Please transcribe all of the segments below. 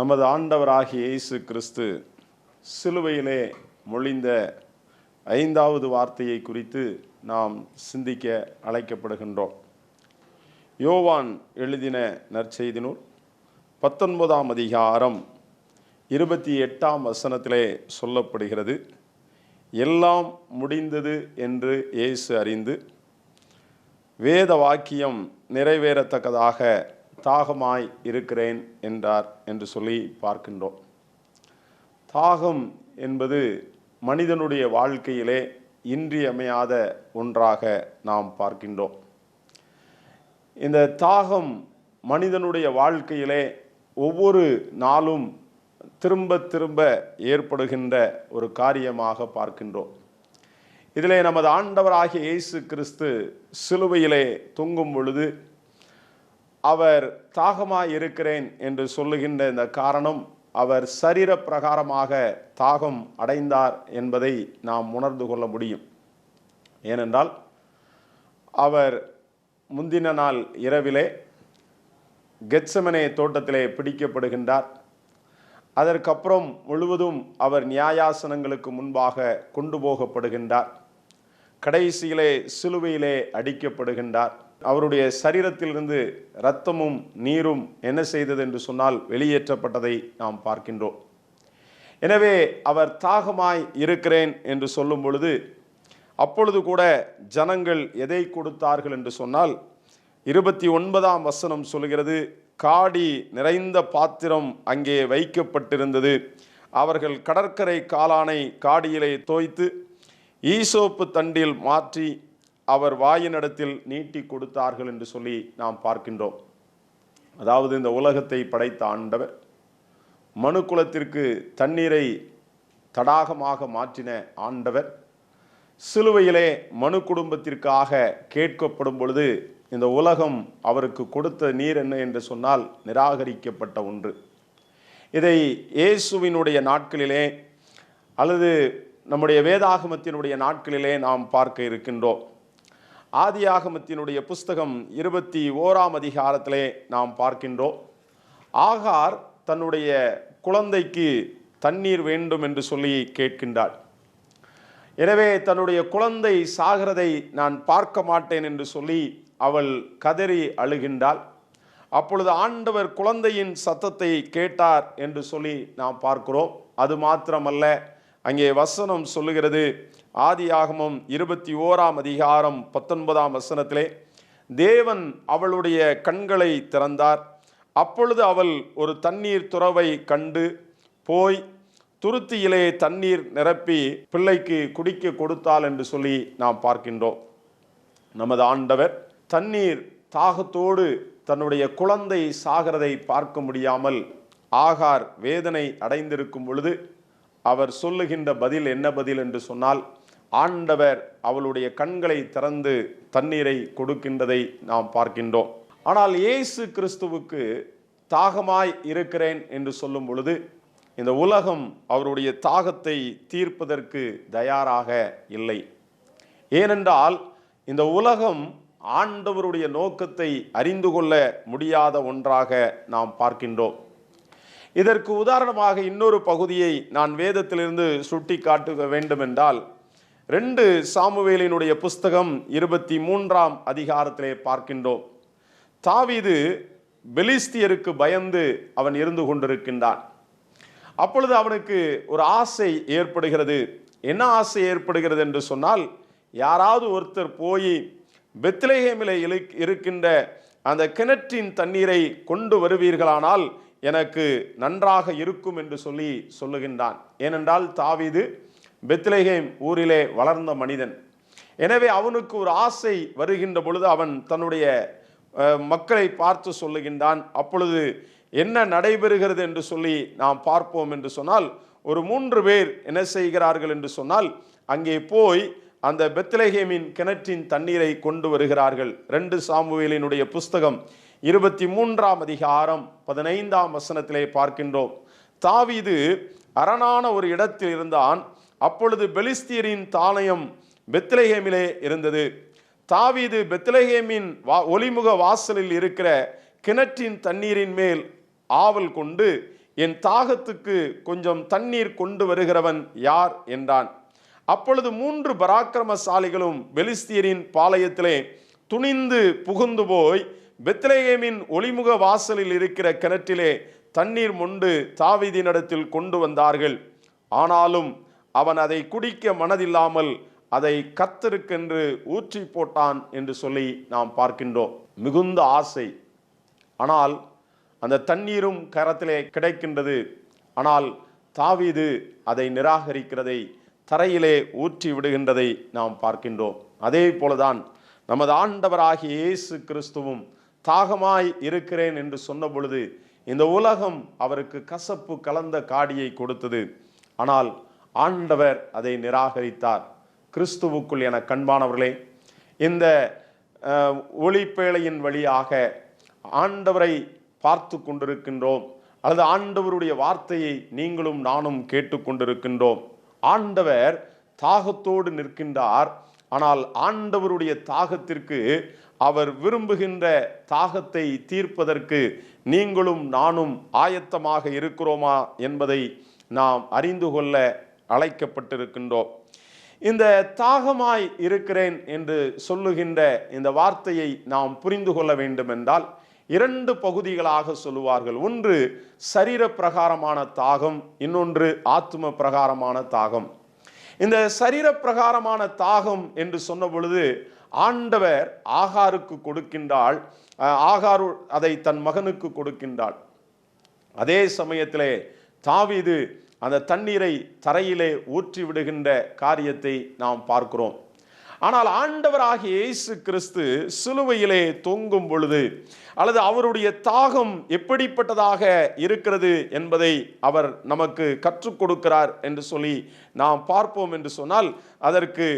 நமது ஆண்டவராகிய இயேசு கிறிஸ்து சிலுவையிலே மொழிந்த ஐந்தாவது வார்த்தையை குறித்து நாம் சிந்திக்க அழைக்கப்படுகின்றோம். யோவான் எழுதின நற்செய்தி நூல் பத்தொன்பதாம் அதிகாரம் இருபத்தி எட்டாம் வசனத்திலே சொல்லப்படுகிறது. எல்லாம் முடிந்தது என்று இயேசு அறிந்து வேத வாக்கியம் நிறைவேறத்தக்கதாக தாகமாய் இருக்கிறேன் என்றார் என்று சொல்லி பார்க்கின்றோம். தாகம் என்பது மனிதனுடைய வாழ்க்கையிலே இன்றியமையாத ஒன்றாக நாம் பார்க்கின்றோம். இந்த தாகம் மனிதனுடைய வாழ்க்கையிலே ஒவ்வொரு நாளும் திரும்ப திரும்ப ஏற்படுகின்ற ஒரு காரியமாக பார்க்கின்றோம். இதிலே நமது ஆண்டவராகிய இயேசு கிறிஸ்து சிலுவையிலே தொங்கும் பொழுது அவர் தாகமாக இருக்கிறேன் என்று சொல்லுகின்ற இந்த காரணம் அவர் சரீர பிரகாரமாக தாகம் அடைந்தார் என்பதை நாம் உணர்ந்து கொள்ள முடியும். ஏனென்றால் அவர் முந்தின நாள் இரவிலே கெட்சமனே தோட்டத்திலே பிடிக்கப்படுகின்றார். அதற்கப்புறம் முழுவதும் அவர் நியாயாசனங்களுக்கு முன்பாக கொண்டு போகப்படுகின்றார். கடைசியிலே சிலுவையிலே அடிக்கப்படுகின்றார். அவருடைய சரீரத்திலிருந்து இரத்தமும் நீரும் என்ன செய்தது என்று சொன்னால் வெளியேற்றப்பட்டதை நாம் பார்க்கின்றோம். எனவே அவர் தாகமாய் இருக்கிறேன் என்று சொல்லும் பொழுது அப்பொழுது கூட ஜனங்கள் எதை கொடுத்தார்கள் என்று சொன்னால் இருபத்தி ஒன்பதாம் வசனம் சொல்கிறது காடி நிறைந்த பாத்திரம் அங்கே வைக்கப்பட்டிருந்தது. அவர்கள் கடற்கரை காளானை காடியிலே தோய்த்து ஈசோப்பு தண்டில் மாற்றி அவர் வாயினிடத்தில் நீட்டி கொடுத்தார்கள் என்று சொல்லி நாம் பார்க்கின்றோம். அதாவது இந்த உலகத்தை படைத்த ஆண்டவர் மனு குலத்திற்கு தண்ணீரை தடாகமாக மாற்றின ஆண்டவர் சிலுவையிலே மனு குடும்பத்திற்காக கேட்கப்படும் பொழுது இந்த உலகம் அவருக்கு கொடுத்த நீர் என்ன என்று சொன்னால் நிராகரிக்கப்பட்ட ஒன்று. இதை இயேசுவினுடைய நாட்களிலே அல்லது நம்முடைய வேதாகமத்தினுடைய நாட்களிலே நாம் பார்க்க இருக்கின்றோம். ஆதியாகமத்தினுடைய புஸ்தகம் இருபத்தி ஓராம் அதிகாரத்திலே நாம் பார்க்கின்றோம். ஆகார் தன்னுடைய குழந்தைக்கு தண்ணீர் வேண்டும் என்று சொல்லி கேட்கின்றாள். எனவே தன்னுடைய குழந்தை சாகிறதை நான் பார்க்க மாட்டேன் என்று சொல்லி அவள் கதறி அழுகின்றாள். அப்பொழுது ஆண்டவர் குழந்தையின் சத்தத்தை கேட்டார் என்று சொல்லி நாம் பார்க்கிறோம். அது மாத்திரமல்ல அங்கே வசனம் சொல்லுகிறது. ஆதியாகமம் இருபத்தி ஓராம் அதிகாரம் பத்தொன்பதாம் வசனத்திலே தேவன் அவளுடைய கண்களை திறந்தார். அப்பொழுது அவள் ஒரு தண்ணீர் துறவை கண்டு போய் துருத்தியிலே தண்ணீர் நிரப்பி பிள்ளைக்கு குடிக்க கொடுத்தாள் என்று சொல்லி நாம் பார்க்கின்றோம். நமது ஆண்டவர் தண்ணீர் தாகத்தோடு தன்னுடைய குழந்தை சாகிறதை பார்க்க முடியாமல் ஆகார் வேதனை அடைந்திருக்கும் பொழுது அவர் சொல்லுகின்ற பதில் என்ன பதில் என்று சொன்னால் ஆண்டவர் அவளுடைய கண்களை திறந்து தண்ணீரை கொடுக்கின்றதை நாம் பார்க்கின்றோம். ஆனால் இயேசு கிறிஸ்துவுக்கு தாகமாய் இருக்கிறேன் என்று சொல்லும் பொழுது இந்த உலகம் அவருடைய தாகத்தை தீர்ப்பதற்கு தயாராக இல்லை. ஏனென்றால் இந்த உலகம் ஆண்டவருடைய நோக்கத்தை அறிந்து கொள்ள முடியாத ஒன்றாக நாம் பார்க்கின்றோம். இதற்கு உதாரணமாக இன்னொரு பகுதியை நான் வேதத்திலிருந்து சுட்டி காட்டுக வேண்டுமென்றால் ரெண்டு சாமுவேலினுடைய புஸ்தகம் இருபத்தி மூன்றாம் அதிகாரத்திலே பார்க்கின்றோம். தாவிது பெலிஸ்தியருக்கு பயந்து அவன் இருந்து கொண்டிருக்கின்றான். அப்பொழுது அவனுக்கு ஒரு ஆசை ஏற்படுகிறது. என்ன ஆசை ஏற்படுகிறது என்று சொன்னால் யாராவது ஒருத்தர் போய் பெத்லேஹேமில் இருக்கின்ற அந்த கிணற்றின் தண்ணீரை கொண்டு வருவீர்களானால் எனக்கு நன்றாக இருக்கும் என்று சொல்லி சொல்லுகின்றான். ஏனென்றால் தாவிது பெத்லேஹேம் ஊரிலே வளர்ந்த மனிதன். எனவே அவனுக்கு ஒரு ஆசை வருகின்ற பொழுது அவன் தன்னுடைய மக்களை பார்த்து சொல்லுகின்றான் அப்பொழுது என்ன நடைபெறுகிறது? என்று சொல்லி நாம் பார்ப்போம் என்று சொன்னால் ஒரு மூன்று பேர் என்ன செய்கிறார்கள் என்று சொன்னால் அங்கே போய் அந்த பெத்லேஹேமின் கிணற்றின் தண்ணீரை கொண்டு வருகிறார்கள். ரெண்டு சாமுவேலினுடைய புஸ்தகம் இருபத்தி மூன்றாம் அதிகாரம் பதினைந்தாம் வசனத்திலே பார்க்கின்றோம். தாவீது அரணான ஒரு இடத்தில் இருந்தான். அப்பொழுது பெலிஸ்தியரின் தானயம் பெத்லஹேமிலே இருந்தது. தாவீது பெத்லஹேமின் வா ஒளிமுக வாசலில் இருக்கிற கிணற்றின் தண்ணீரின் மேல் ஆவல் கொண்டு என் தாகத்துக்கு கொஞ்சம் தண்ணீர் கொண்டு வருகிறவன் யார்? என்றான். அப்பொழுது மூன்று பராக்கிரமசாலிகளும் பெலிஸ்தியரின் பாளையத்திலே துணிந்து புகுந்து போய் பெத்லேகேமின் ஒளிமுக வாசலில் இருக்கிற கிணற்றிலே தண்ணீர் மொண்டு தாவிதினிடத்தில் கொண்டு வந்தார்கள். ஆனாலும் அவன் அதை குடிக்க மனதில்லாமல் அதை கத்தருக்கென்று ஊற்றி போட்டான் என்று சொல்லி நாம் பார்க்கின்றோம். மிகுந்த ஆசை. ஆனால் அந்த தண்ணீரும் கரத்திலே கிடைக்கின்றது. ஆனால் தாவீது அதை நிராகரிக்கிறதை தரையிலே ஊற்றி விடுகின்றதை நாம் பார்க்கின்றோம். அதே போலதான் நமது ஆண்டவராகிய இயேசு கிறிஸ்துவும் தாகமாய் இருக்கிறேன் என்று சொன்ன பொழுது இந்த உலகம் அவருக்கு கசப்பு கலந்த காடியை கொடுத்தது. ஆனால் ஆண்டவர் அதை நிராகரித்தார். கிறிஸ்துவுக்குள் என கண்பானவர்களே இந்த ஒளிப்பேழையின் வழியாக ஆண்டவரை பார்த்து கொண்டிருக்கின்றோம். அல்லது ஆண்டவருடைய வார்த்தையை நீங்களும் நானும் கேட்டுக்கொண்டிருக்கின்றோம் ஆண்டவர் தாகத்தோடு நிற்கின்றார். ஆனால் ஆண்டவருடைய தாகத்திற்கு அவர் விரும்புகின்ற தாகத்தை தீர்ப்பதற்கு நீங்களும் நானும் ஆயத்தமாக இருக்கிறோமா என்பதை நாம் அறிந்து கொள்ள அழைக்கப்பட்டிருக்கின்றோம். இந்த தாகமாய் இருக்கிறேன் என்று சொல்லுகின்ற இந்த வார்த்தையை நாம் புரிந்து கொள்ள வேண்டுமென்றால் இரண்டு பகுதிகளாக சொல்லுவார்கள். ஒன்று சரீர பிரகாரமான தாகம் இன்னொன்று ஆத்ம பிரகாரமான தாகம். இந்த சரீர பிரகாரமான தாகம் என்று சொன்ன பொழுது ஆண்டவர் ஆகாருக்கு கொடுக்கின்றாள் ஆகாரு அதை தன் மகனுக்கு கொடுக்கின்றாள். அதே சமயத்திலே தாவிது அந்த தண்ணீரை தரையிலே ஊற்றி விடுகின்ற காரியத்தை நாம் பார்க்கிறோம். ஆனால் ஆண்டவராகிய இயேசு கிறிஸ்து சிலுவையிலே தொங்கும் பொழுது அல்லது அவருடைய தாகம் எப்படிப்பட்டதாக இருக்கிறது என்பதை அவர் நமக்கு கற்றுக் கொடுக்கிறார் என்று சொல்லி நாம் பார்ப்போம் என்று சொன்னால் அதற்கு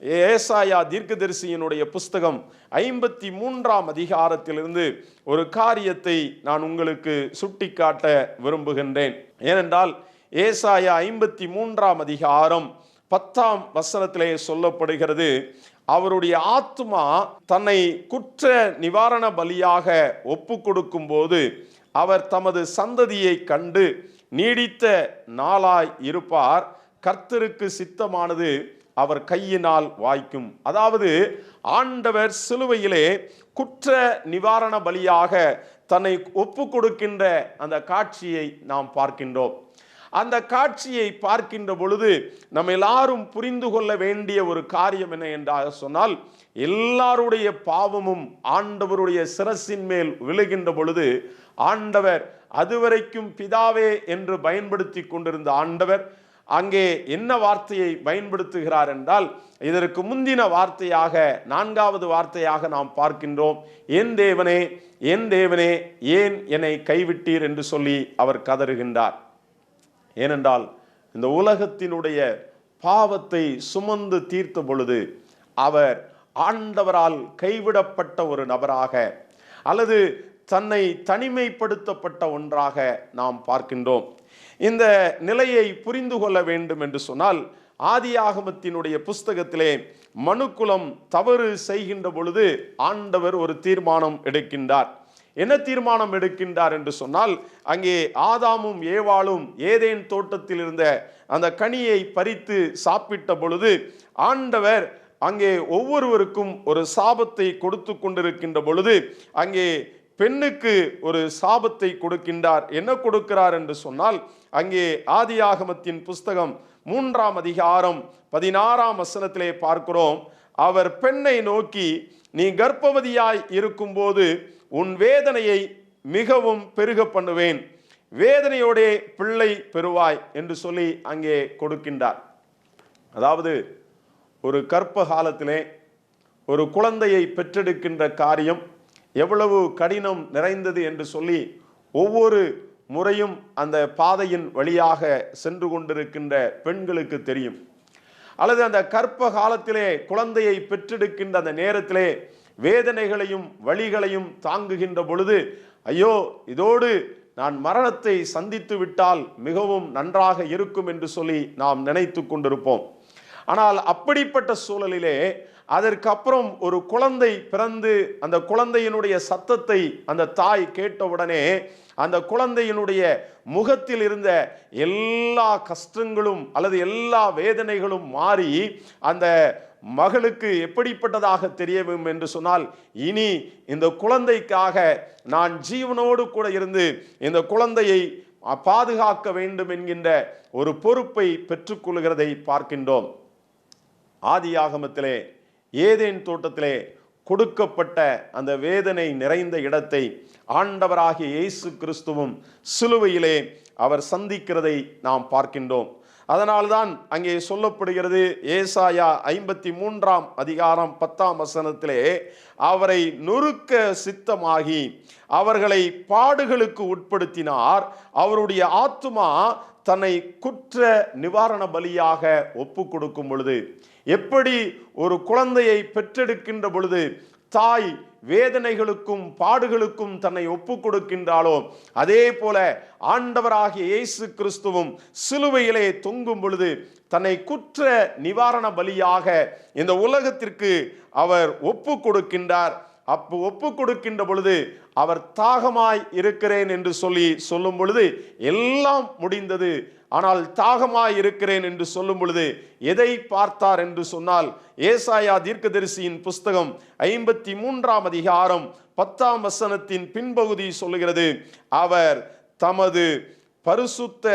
ஏசாயா தீர்க்கதரிசியினுடைய புஸ்தகம் ஐம்பத்தி மூன்றாம் அதிகாரத்திலிருந்து ஒரு காரியத்தை நான் உங்களுக்கு சுட்டிக்காட்ட விரும்புகின்றேன். ஏனென்றால் ஏசாயா ஐம்பத்தி மூன்றாம் அதிகாரம் பத்தாம் வசனத்திலே சொல்லப்படுகிறது அவருடைய ஆத்மா தன்னை குற்ற நிவாரண பலியாக ஒப்பு கொடுக்கும் போது அவர் தமது சந்ததியை கண்டு நீடித்த நாளாய் இருப்பார். கர்த்தருக்கு சித்தமானது அவர் கையினால் வாய்க்கும். அதாவது ஆண்டவர் சிலுவையிலே குற்ற நிவாரண பலியாக தன்னை ஒப்பு கொடுக்கின்ற அந்த காட்சியை நாம் பார்க்கின்றோம். அந்த காட்சியை பார்க்கின்ற பொழுது நம்ம எல்லாரும் புரிந்து கொள்ள வேண்டிய ஒரு காரியம் என்ன என்றாக சொன்னால் எல்லாருடைய பாவமும் ஆண்டவருடைய சிரசின் மேல் விழுகின்ற பொழுது ஆண்டவர் அதுவரைக்கும் பிதாவே என்று பயன்படுத்தி கொண்டிருந்த ஆண்டவர் அங்கே என்ன வார்த்தையை பயன்படுத்துகிறார் என்றால் இதற்கு முந்தின வார்த்தையாக நான்காவது வார்த்தையாக நாம் பார்க்கின்றோம் என் தேவனே என் தேவனே ஏன் என்னை கைவிட்டீர்? என்று சொல்லி அவர் கதறுகின்றார். ஏனென்றால் இந்த உலகத்தினுடைய பாவத்தை சுமந்து தீர்த்த பொழுது அவர் ஆண்டவரால் கைவிடப்பட்ட ஒரு நபராக அல்லது தன்னை தனிமைப்படுத்தப்பட்ட ஒன்றாக நாம் பார்க்கின்றோம். இந்த நிலையை புரிந்து கொள்ள வேண்டும் என்று சொன்னால் ஆதியாகமத்தினுடைய புஸ்தகத்திலே மனுக்குலம் தவறு செய்கின்ற பொழுது ஆண்டவர் ஒரு தீர்மானம் எடுக்கின்றார். என்ன தீர்மானம் எடுக்கின்றார் என்று சொன்னால் அங்கே ஆதாமும் ஏவாளும் ஏதேன் தோட்டத்தில் இருந்த அந்த கனியை பறித்து சாப்பிட்ட பொழுது ஆண்டவர் அங்கே ஒவ்வொருவருக்கும் ஒரு சாபத்தை கொடுத்து கொண்டிருக்கின்ற பொழுது அங்கே பெண்ணுக்கு ஒரு சாபத்தை கொடுக்கின்றார். என்ன கொடுக்கிறார் என்று சொன்னால் அங்கே ஆதியாகமத்தின் புஸ்தகம் மூன்றாம் அதிகாரம் பதினாறாம் வசனத்திலே பார்க்கிறோம் அவர் பெண்ணை நோக்கி நீ கர்ப்பவதியாய் இருக்கும்போது உன் வேதனையை மிகவும் பெருக பண்ணுவேன். வேதனையோடே பிள்ளை பெறுவாய் என்று சொல்லி அங்கே கொடுக்கின்றார். அதாவது ஒரு கற்ப காலத்திலே ஒரு குழந்தையை பெற்றெடுக்கின்ற காரியம் எவ்வளவு கடினம் நிறைந்தது என்று சொல்லி ஒவ்வொரு முறையும் அந்த பாதையின் வழியாக சென்று கொண்டிருக்கின்ற பெண்களுக்கு தெரியும். அல்லது அந்த கற்ப காலத்திலே குழந்தையை பெற்றெடுக்கின்ற அந்த நேரத்திலே வேதனைகளையும் வழிகளையும் தாங்குகின்ற பொழுது ஐயோ இதோடு நான் மரணத்தை சந்தித்து விட்டால் மிகவும் நன்றாக இருக்கும் என்று சொல்லி நாம் நினைத்து கொண்டிருப்போம். ஆனால் அப்படிப்பட்ட சூழலிலே அதற்கப்புறம் ஒரு குழந்தை பிறந்து அந்த குழந்தையினுடைய சத்தத்தை அந்த தாய் கேட்டவுடனே அந்த குழந்தையினுடைய முகத்தில் இருந்த எல்லா கஷ்டங்களும் அல்லது எல்லா வேதனைகளும் மாறி அந்த மகளுக்கு எப்படிப்பட்டதாக தெரியவும் என்று சொன்னால் இனி இந்த குழந்தைக்காக நான் ஜீவனோடு கூட இருந்து இந்த குழந்தையை பாதுகாக்க வேண்டும் என்கின்ற ஒரு பொறுப்பை பெற்றுக்கொள்கிறதை பார்க்கின்றோம். ஆதி ஆகமத்திலே ஏதேன் தோட்டத்திலே கொடுக்கப்பட்ட அந்த வேதனை நிறைந்த இடத்தை ஆண்டவராகிய இயேசு கிறிஸ்துவும் சிலுவையிலே அவர் சந்திக்கிறதை நாம் பார்க்கின்றோம். அதனால்தான் அங்கே சொல்லப்படுகிறது ஏசாயா ஐம்பத்தி மூன்றாம் அதிகாரம் பத்தாம் வசனத்திலே அவரை நொறுக்க சித்தமாகி அவர்களை பாடுகளுக்கு உட்படுத்தினார். அவருடைய ஆத்துமா தன்னை குற்ற நிவாரண பலியாக ஒப்பு கொடுக்கும் பொழுது எப்படி ஒரு குழந்தையை பெற்றெடுக்கின்ற பொழுது தாய் வேதனைகளுக்கும் பாடுகளுக்கும் தன்னை ஒப்பு கொடுக்கின்றாளோ அதே போல ஆண்டவராகிய இயேசு கிறிஸ்துவும் சிலுவையிலே தொங்கும் பொழுது தன்னை குற்ற நிவாரண பலியாக இந்த உலகத்திற்கு அவர் ஒப்பு கொடுக்கின்றார். அப்போ ஒப்பு கொடுக்கின்ற பொழுது அவர் தாகமாய் இருக்கிறேன் என்று சொல்லி சொல்லும் பொழுது எல்லாம் முடிந்தது. ஆனால் தாகமாய் இருக்கிறேன் என்று சொல்லும் பொழுது எதை பார்த்தார் என்று சொன்னால் ஏசாயா தீர்க்கதரிசியின் புஸ்தகம் ஐம்பத்தி மூன்றாம் அதிகாரம் பத்தாம் வசனத்தின் பின்பகுதி சொல்லுகிறது அவர் தமது பரிசுத்த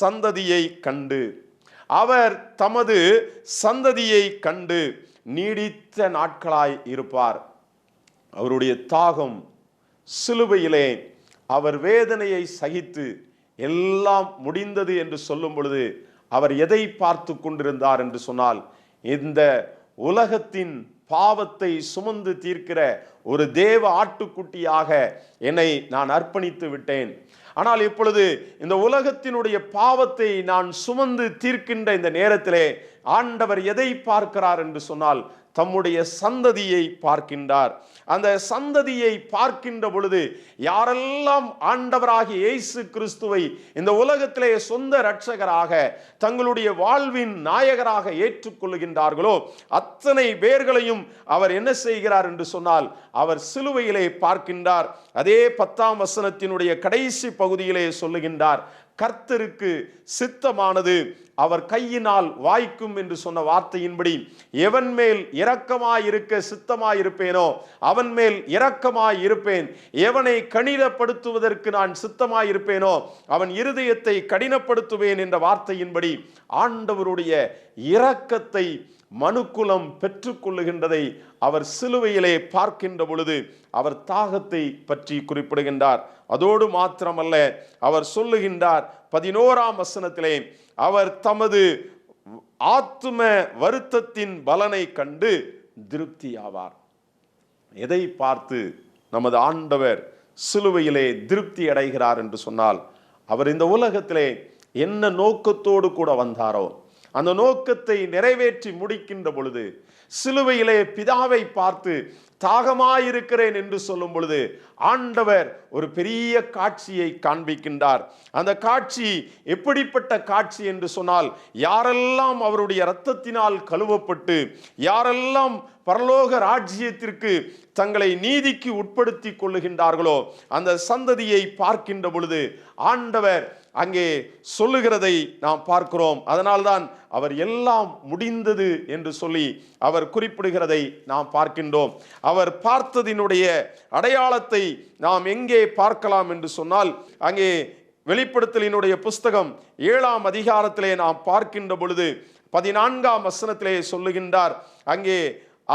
சந்ததியை கண்டு. அவர் தமது சந்ததியை கண்டு நீடித்த நாட்களாய் இருப்பார். அவருடைய தாகம் சிலுவையிலே அவர் வேதனையை சகித்து எல்லாம் முடிந்தது என்று சொல்லும் பொழுது அவர் எதை பார்த்து கொண்டிருந்தார் என்று சொன்னால் இந்த உலகத்தின் பாவத்தை சுமந்து தீர்க்கிற ஒரு தேவ ஆட்டுக்குட்டியாக என்னை நான் அர்ப்பணித்து விட்டேன். ஆனால் இப்பொழுது இந்த உலகத்தினுடைய பாவத்தை நான் சுமந்து தீர்க்கின்ற இந்த நேரத்திலே ஆண்டவர் எதை பார்க்கிறார் என்று சொன்னால் தம்முடைய சந்ததியை பார்க்கின்றார். அந்த சந்ததியை பார்க்கின்ற பொழுது யாரெல்லாம் ஆண்டவராகிய இயேசு கிறிஸ்துவை இந்த உலகத்திலே சொந்த இரட்சகராக தங்களுடைய வாழ்வின் நாயகராக ஏற்றுக்கொள்கின்றார்களோ அத்தனை பேர்களையும் அவர் என்ன செய்கிறார் என்று சொன்னால் அவர் சிலுவையிலே பார்க்கின்றார். அதே பத்தாம் வசனத்தினுடைய கடைசி பகுதியிலே சொல்லுகின்றார். கர்த்தருக்கு சித்தமானது. அவர் கையினால் வாய்க்கும் என்று சொன்ன வார்த்தையின்படி எவன் மேல் இரக்கமாயிருக்க சித்தமாயிருப்பேனோ அவன் மேல் இரக்கமாய் இருப்பேன் எவனை கணிதப்படுத்துவதற்கு நான் சித்தமாயிருப்பேனோ அவன் இருதயத்தை கடினப்படுத்துவேன் என்ற வார்த்தையின்படி ஆண்டவருடைய இரக்கத்தை மனுக்குலம் பெற்றுக்கொள்ளுகின்றதை அவர் சிலுவையிலே பார்க்கின்ற பொழுது அவர் தாகத்தை பற்றி குறிப்பிடுகின்றார். அதோடு மாத்திரமல்ல அவர் சொல்லுகின்றார் பதினோராம் வசனத்திலே அவர் தமது ஆத்தும வருத்தத்தின் பலனை கண்டு திருப்தி ஆவார் எதை பார்த்து நமது ஆண்டவர் சிலுவையிலே திருப்தி அடைகிறார் என்று சொன்னால் அவர் இந்த உலகத்திலே என்ன நோக்கத்தோடு கூட வந்தாரோ அந்த நோக்கத்தை நிறைவேற்றி முடிக்கின்ற பொழுது சிலுவையிலே பிதாவை பார்த்து தாகமாயிருக்கிறேன் என்று சொல்லும் பொழுது ஆண்டவர் ஒரு பெரிய காட்சியை காண்பிக்கின்றார். அந்த காட்சி எப்படிப்பட்ட காட்சி என்று சொன்னால் யாரெல்லாம் அவருடைய இரத்தத்தினால் கழுவப்பட்டு யாரெல்லாம் பரலோக ராஜ்யத்திற்கு தங்களை நீதிக்கு உட்படுத்தி கொள்ளுகின்றார்களோ அந்த சந்ததியை பார்க்கின்ற பொழுது ஆண்டவர் அங்கே சொல்லுகிறதை நாம் பார்க்கிறோம். அதனால்தான் அவர் எல்லாம் முடிந்தது என்று சொல்லி அவர் குறிப்பிடுகிறதை நாம் பார்க்கின்றோம். அவர் பார்த்ததினுடைய அடையாளத்தை நாம் எங்கே பார்க்கலாம் என்று சொன்னால் அங்கே வெளிப்படுத்தலினுடைய புஸ்தகம் ஏழாம் அதிகாரத்திலே நாம் பார்க்கின்ற பொழுது பதினான்காம் வசனத்திலே சொல்லுகின்றார். அங்கே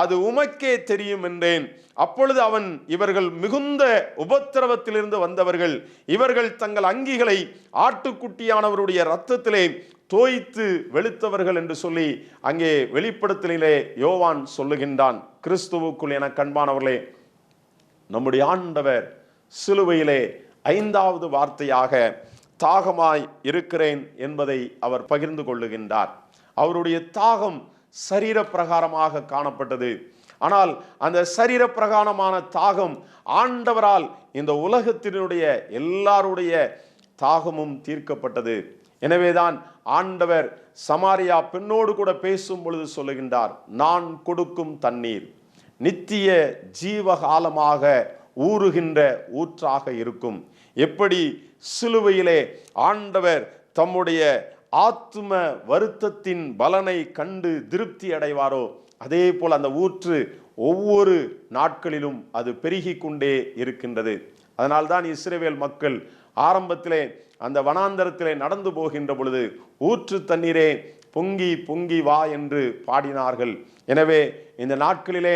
அது உமக்கே தெரியும் என்றேன். அப்பொழுது அவன் இவர்கள் மிகுந்த உபத்திரவத்திலிருந்து வந்தவர்கள் இவர்கள் தங்கள் அங்கிகளை ஆட்டுக்குட்டியானவருடைய இரத்தத்திலே தோய்த்து வெளுத்தவர்கள் என்று சொல்லி அங்கே வெளிப்படுத்தலிலே யோவான் சொல்லுகின்றான். கிறிஸ்துவுக்குள் என கண்பானவர்களே நம்முடைய ஆண்டவர் சிலுவையிலே ஐந்தாவது வார்த்தையாக தாகமாய் இருக்கிறேன் என்பதை அவர் பகிர்ந்து கொள்ளுகின்றார். அவருடைய தாகம் சரீர பிரகாரமாக காணப்பட்டது. ஆனால் அந்த சரீர பிரகாரமான தாகம் ஆண்டவரால் இந்த உலகத்தினுடைய எல்லாருடைய தாகமும் தீர்க்கப்பட்டது. எனவேதான் ஆண்டவர் சமாரியா பெண்ணோடு கூட பேசும் பொழுது சொல்லுகின்றார் நான் கொடுக்கும் தண்ணீர் நித்திய ஜீவகாலமாக ஊறுகின்ற ஊற்றாக இருக்கும். எப்படி சிலுவையிலே ஆண்டவர் தம்முடைய ஆத்தும வருத்தத்தின் பலனை கண்டு திருப்தி அடைவாரோ? அதே போல் அந்த ஊற்று ஒவ்வொரு நாட்களிலும் அது பெருகி கொண்டே இருக்கின்றது. அதனால்தான் இஸ்ரேவேல் மக்கள் ஆரம்பத்திலே அந்த வனாந்தரத்திலே நடந்து போகின்ற பொழுது ஊற்று தண்ணீரே பொங்கி பொங்கி வா என்று பாடினார்கள். எனவே இந்த நாட்களிலே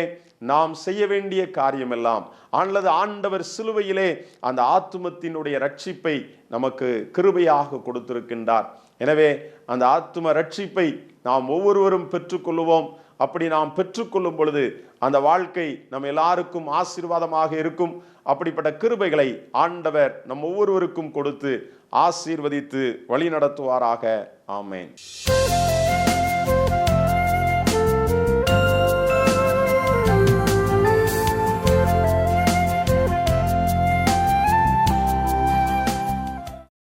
நாம் செய்ய வேண்டிய காரியமெல்லாம் அல்லது ஆண்டவர் சிலுவையிலே அந்த ஆத்துமத்தினுடைய ரட்சிப்பை நமக்கு கிருபையாக கொடுத்திருக்கின்றார். எனவே அந்த ஆத்தும ரட்சிப்பை நாம் ஒவ்வொருவரும் பெற்றுக்கொள்ளுவோம். அப்படி நாம் பெற்றுக்கொள்ளும் பொழுது அந்த வாழ்க்கை நம் எல்லாருக்கும் ஆசீர்வாதமாக இருக்கும். அப்படிப்பட்ட கிருபைகளை ஆண்டவர் நம் ஒவ்வொருவருக்கும் கொடுத்து ஆசீர்வதித்து வழி நடத்துவாராக ஆமேன்.